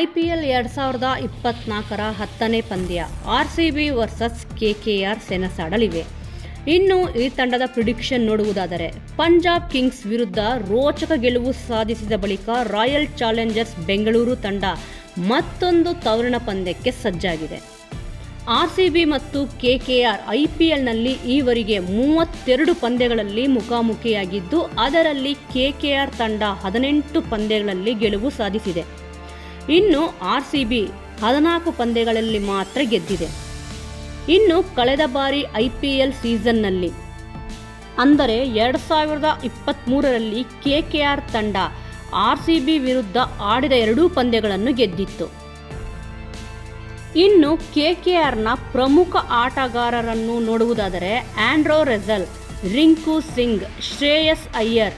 I P L ಎರಡು ಸಾವಿರದ ಇಪ್ಪತ್ನಾಲ್ಕರ ಹತ್ತನೇ ಪಂದ್ಯ. R C B versus K K R ಸೆಣಸಾಡಲಿವೆ. ಇನ್ನು ಈ ತಂಡದ ಪ್ರಿಡಿಕ್ಷನ್ ನೋಡುವುದಾದರೆ, ಪಂಜಾಬ್ ಕಿಂಗ್ಸ್ ವಿರುದ್ಧ ರೋಚಕ ಗೆಲುವು ಸಾಧಿಸಿದ ಬಳಿಕ ರಾಯಲ್ ಚಾಲೆಂಜರ್ಸ್ ಬೆಂಗಳೂರು ತಂಡ ಮತ್ತೊಂದು ತವರಣ ಪಂದ್ಯಕ್ಕೆ ಸಜ್ಜಾಗಿದೆ. ಆರ್ ಸಿ ಬಿ ಮತ್ತು K K R I P ಎಲ್ನಲ್ಲಿ ಈವರೆಗೆ ಮೂವತ್ತೆರಡು ಪಂದ್ಯಗಳಲ್ಲಿ ಮುಖಾಮುಖಿಯಾಗಿದ್ದು, ಅದರಲ್ಲಿ ಕೆ ಕೆ ಆರ್ ತಂಡ ಹದಿನೆಂಟು ಪಂದ್ಯಗಳಲ್ಲಿ ಗೆಲುವು ಸಾಧಿಸಿದೆ. ಇನ್ನು ಆರ್ ಸಿ ಬಿ ಹದಿನಾಲ್ಕು ಪಂದ್ಯಗಳಲ್ಲಿ ಮಾತ್ರ ಗೆದ್ದಿದೆ. ಇನ್ನು ಕಳೆದ ಬಾರಿ ಐ ಪಿ ಎಲ್ ಸೀಸನ್ನಲ್ಲಿ ಅಂದರೆ ಎರಡು ಸಾವಿರದ ಇಪ್ಪತ್ತ್ಮೂರರಲ್ಲಿ ಕೆ ಕೆ ಆರ್ ತಂಡ ಆರ್ ಸಿ ಬಿ ವಿರುದ್ಧ ಆಡಿದ ಎರಡೂ ಪಂದ್ಯಗಳನ್ನು ಗೆದ್ದಿತ್ತು. ಇನ್ನು ಕೆ ಕೆ ಆರ್ನ ಪ್ರಮುಖ ಆಟಗಾರರನ್ನು ನೋಡುವುದಾದರೆ Andre Russell Rinku Singh, Shreyas Iyer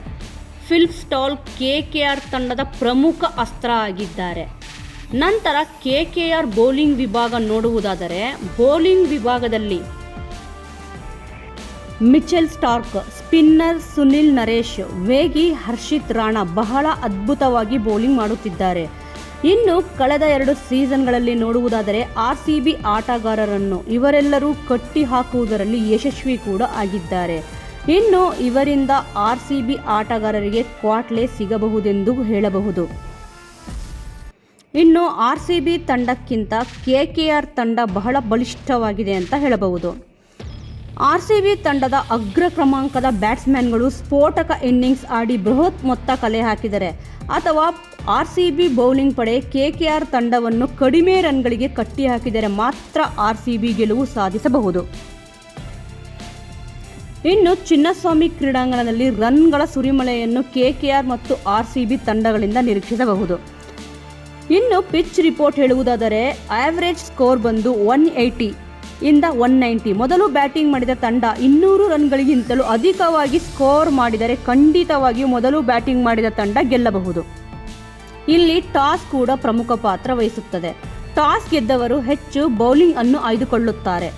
Phil stall K K R ತಂಡದ ಪ್ರಮುಖ ಅಸ್ತ್ರ ಆಗಿದ್ದಾರೆ. ನಂತರ ಕೆ ಕೆ ಆರ್ ಬೌಲಿಂಗ್ ವಿಭಾಗ ನೋಡುವುದಾದರೆ ಬೌಲಿಂಗ್ ವಿಭಾಗದಲ್ಲಿ Mitchell Starc, spinner Sunil Naresh, ವೇಗಿ ಹರ್ಷಿತ್ ರಾಣಾ ಬಹಳ ಅದ್ಭುತವಾಗಿ ಬೌಲಿಂಗ್ ಮಾಡುತ್ತಿದ್ದಾರೆ. ಇನ್ನು ಕಳೆದ ಎರಡು ಸೀಸನ್ಗಳಲ್ಲಿ ನೋಡುವುದಾದರೆ ಆರ್ ಸಿ ಬಿ ಆಟಗಾರರನ್ನು ಇವರೆಲ್ಲರೂ ಕಟ್ಟಿ ಹಾಕುವುದರಲ್ಲಿ ಯಶಸ್ವಿ ಕೂಡ ಆಗಿದ್ದಾರೆ. ಇನ್ನು ಇವರಿಂದ ಆರ್ ಸಿ ಬಿ ಆಟಗಾರರಿಗೆ ಕ್ವಾಟ್ಲೆ ಸಿಗಬಹುದೆಂದು ಹೇಳಬಹುದು. ಇನ್ನು ಆರ್ ಸಿ ಬಿ ತಂಡಕ್ಕಿಂತ ಕೆ ಕೆ ಆರ್ ತಂಡ ಬಹಳ ಬಲಿಷ್ಠವಾಗಿದೆ ಅಂತ ಹೇಳಬಹುದು. ಆರ್ ಸಿ ಬಿ ತಂಡದ ಅಗ್ರ ಕ್ರಮಾಂಕದ ಬ್ಯಾಟ್ಸ್ಮನ್ಗಳು ಸ್ಫೋಟಕ ಇನ್ನಿಂಗ್ಸ್ ಆಡಿ ಬೃಹತ್ ಮೊತ್ತ ಕಲೆ ಹಾಕಿದರೆ ಅಥವಾ ಆರ್ ಸಿ ಬಿ ಬೌಲಿಂಗ್ ಪಡೆ ಕೆ ಕೆ ಆರ್ ತಂಡವನ್ನು ಕಡಿಮೆ ರನ್ಗಳಿಗೆ ಕಟ್ಟಿ ಹಾಕಿದರೆ ಮಾತ್ರ ಆರ್ ಸಿ ಬಿ ಗೆಲುವು ಸಾಧಿಸಬಹುದು. ಇನ್ನು ಚಿನ್ನಸ್ವಾಮಿ ಕ್ರೀಡಾಂಗಣದಲ್ಲಿ ರನ್ಗಳ ಸುರಿಮಳೆಯನ್ನು ಕೆ ಕೆ ಆರ್ ಮತ್ತು ಆರ್ ಸಿ ಬಿ ತಂಡಗಳಿಂದ ನಿರೀಕ್ಷಿಸಬಹುದು. ಇನ್ನು ಪಿಚ್ ರಿಪೋರ್ಟ್ ಹೇಳುವುದಾದರೆ ಆವರೇಜ್ ಸ್ಕೋರ್ ಬಂದು ಒನ್ ಏಯ್ಟಿ ಇಂದ ಒನ್ ನೈಂಟಿ ಮೊದಲು ಬ್ಯಾಟಿಂಗ್ ಮಾಡಿದ ತಂಡ ಇನ್ನೂರು ರನ್ಗಳಿಗಿಂತಲೂ ಅಧಿಕವಾಗಿ ಸ್ಕೋರ್ ಮಾಡಿದರೆ ಖಂಡಿತವಾಗಿಯೂ ಮೊದಲು ಬ್ಯಾಟಿಂಗ್ ಮಾಡಿದ ತಂಡ ಗೆಲ್ಲಬಹುದು. ಇಲ್ಲಿ ಟಾಸ್ ಕೂಡ ಪ್ರಮುಖ ಪಾತ್ರ ವಹಿಸುತ್ತದೆ. ಟಾಸ್ ಗೆದ್ದವರು ಹೆಚ್ಚು ಬೌಲಿಂಗ್ ಅನ್ನು ಆಯ್ದುಕೊಳ್ಳುತ್ತಾರೆ.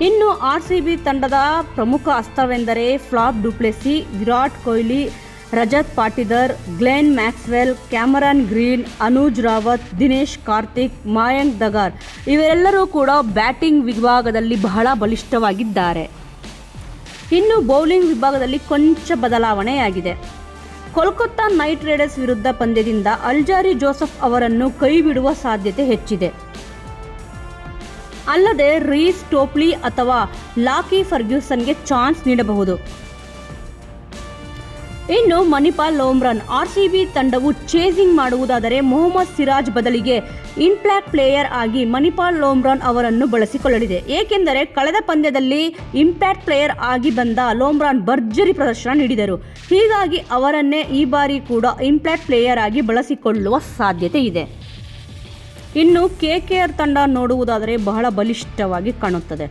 ಇನ್ನು ಆರ್ ಸಿ ಬಿ ತಂಡದ ಪ್ರಮುಖ ಅಸ್ತ್ರವೆಂದರೆ flap du Plessis, Virat Kohli Rajat Patidar, Glenn Maxwell, Cameron Green, Anuj Rawat, Dinesh Karthik, Mayank Dagar ಇವರೆಲ್ಲರೂ ಕೂಡ ಬ್ಯಾಟಿಂಗ್ ವಿಭಾಗದಲ್ಲಿ ಬಹಳ ಬಲಿಷ್ಠವಾಗಿದ್ದಾರೆ. ಇನ್ನು ಬೌಲಿಂಗ್ ವಿಭಾಗದಲ್ಲಿ ಕೊಂಚ ಬದಲಾವಣೆಯಾಗಿದೆ. ಕೋಲ್ಕತ್ತಾ ನೈಟ್ ರೈಡರ್ಸ್ ವಿರುದ್ಧ ಪಂದ್ಯದಿಂದ ಅಲ್ಜಾರಿ ಜೋಸೆಫ್ ಅವರನ್ನು ಕೈಬಿಡುವ ಸಾಧ್ಯತೆ ಹೆಚ್ಚಿದೆ. ಅಲ್ಲದೆ ರೀಸ್ ಟೋಪ್ಲಿ ಅಥವಾ ಲಾಕಿ ಫರ್ಗ್ಯೂಸನ್ಗೆ ಚಾನ್ಸ್ ನೀಡಬಹುದು. ಇನ್ನು ಮಣಿಪಾಲ್ ಲೋಮ್ರನ್ ಬಿ ತಂಡವು ಚೇಸಿಂಗ್ ಮಾಡುವುದಾದರೆ ಮೊಹಮ್ಮದ್ ಸಿರಾಜ್ ಬದಲಿಗೆ ಇನ್ಪ್ಲಾಕ್ ಪ್ಲೇಯರ್ ಆಗಿ ಮಣಿಪಾಲ್ ಲೋಮ್ರಾನ್ ಅವರನ್ನು ಬಳಸಿಕೊಳ್ಳಲಿದೆ. ಏಕೆಂದರೆ ಕಳೆದ ಪಂದ್ಯದಲ್ಲಿ ಇಂಪ್ಯಾಕ್ಟ್ ಪ್ಲೇಯರ್ ಆಗಿ ಬಂದ ಲೋಮ್ರಾನ್ ಭರ್ಜರಿ ಪ್ರದರ್ಶನ ನೀಡಿದರು. ಹೀಗಾಗಿ ಅವರನ್ನೇ ಈ ಬಾರಿ ಕೂಡ ಇಂಪ್ಯಾಕ್ಟ್ ಪ್ಲೇಯರ್ ಆಗಿ ಬಳಸಿಕೊಳ್ಳುವ ಸಾಧ್ಯತೆ ಇದೆ. ಇನ್ನು ಕೆ ಕೆ ಆರ್ ತಂಡ ನೋಡುವುದಾದರೆ ಬಹಳ ಬಲಿಷ್ಠವಾಗಿ ಕಾಣುತ್ತದೆ.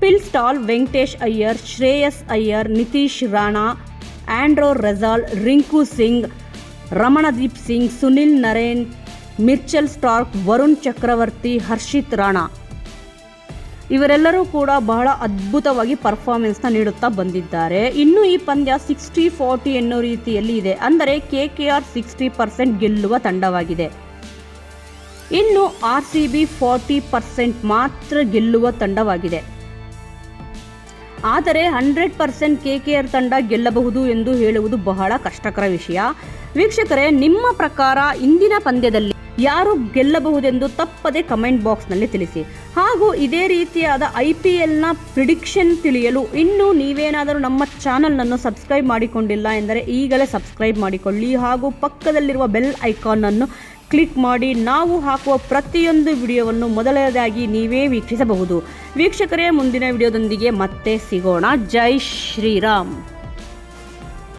Phil stall Venkatesh Iyer, Shreyas Iyer, Nitish Rana Andre Russell Rinku Singh, Ramandeep Singh, Sunil Narine, Mitchell Starc, Varun Chakravarthy, Harshit Rana. ಇವರೆಲ್ಲರೂ ಕೂಡ ಬಹಳ ಅದ್ಭುತವಾಗಿ ಪರ್ಫಾರ್ಮೆನ್ಸ್ನ ನೀಡುತ್ತಾ ಬಂದಿದ್ದಾರೆ. ಇನ್ನು ಈ ಪಂದ್ಯ ಸಿಕ್ಸ್ಟಿ ಫೋರ್ಟಿ ಎನ್ನೋ ರೀತಿಯಲ್ಲಿ ಇದೆ. ಅಂದರೆ K K R sixty percent ಗೆಲ್ಲುವ ತಂಡವಾಗಿದೆ. ಇನ್ನು R C B forty percent ಮಾತ್ರ ಗೆಲ್ಲುವ ತಂಡವಾಗಿದೆ. ಆದರೆ hundred percent K K R ತಂಡ ಗೆಲ್ಲಬಹುದು ಎಂದು ಹೇಳುವುದು ಬಹಳ ಕಷ್ಟಕರ ವಿಷಯ. ವೀಕ್ಷಕರೇ, ನಿಮ್ಮ ಪ್ರಕಾರ ಇಂದಿನ ಪಂದ್ಯದಲ್ಲಿ ಯಾರು ಗೆಲ್ಲಬಹುದೆಂದು ತಪ್ಪದೆ ಕಮೆಂಟ್ ಬಾಕ್ಸ್ನಲ್ಲಿ ತಿಳಿಸಿ. ಹಾಗೂ ಇದೇ ರೀತಿಯಾದ ಐ ಪಿ ಎಲ್ನ ಪ್ರಿಡಿಕ್ಷನ್ ತಿಳಿಯಲು ಇನ್ನೂ ನೀವೇನಾದರೂ ನಮ್ಮ ಚಾನಲನ್ನು ಸಬ್ಸ್ಕ್ರೈಬ್ ಮಾಡಿಕೊಂಡಿಲ್ಲ ಎಂದರೆ ಈಗಲೇ ಸಬ್ಸ್ಕ್ರೈಬ್ ಮಾಡಿಕೊಳ್ಳಿ ಹಾಗೂ ಪಕ್ಕದಲ್ಲಿರುವ ಬೆಲ್ ಐಕಾನನ್ನು ಕ್ಲಿಕ್ ಮಾಡಿ ನಾವು ಹಾಕುವ ಪ್ರತಿಯೊಂದು ವಿಡಿಯೋವನ್ನು ಮೊದಲನೇದಾಗಿ ನೀವೇ ವೀಕ್ಷಿಸಬಹುದು. ವೀಕ್ಷಕರೇ, ಮುಂದಿನ ವಿಡಿಯೋದೊಂದಿಗೆ ಮತ್ತೆ ಸಿಗೋಣ. ಜೈ ಶ್ರೀರಾಮ್.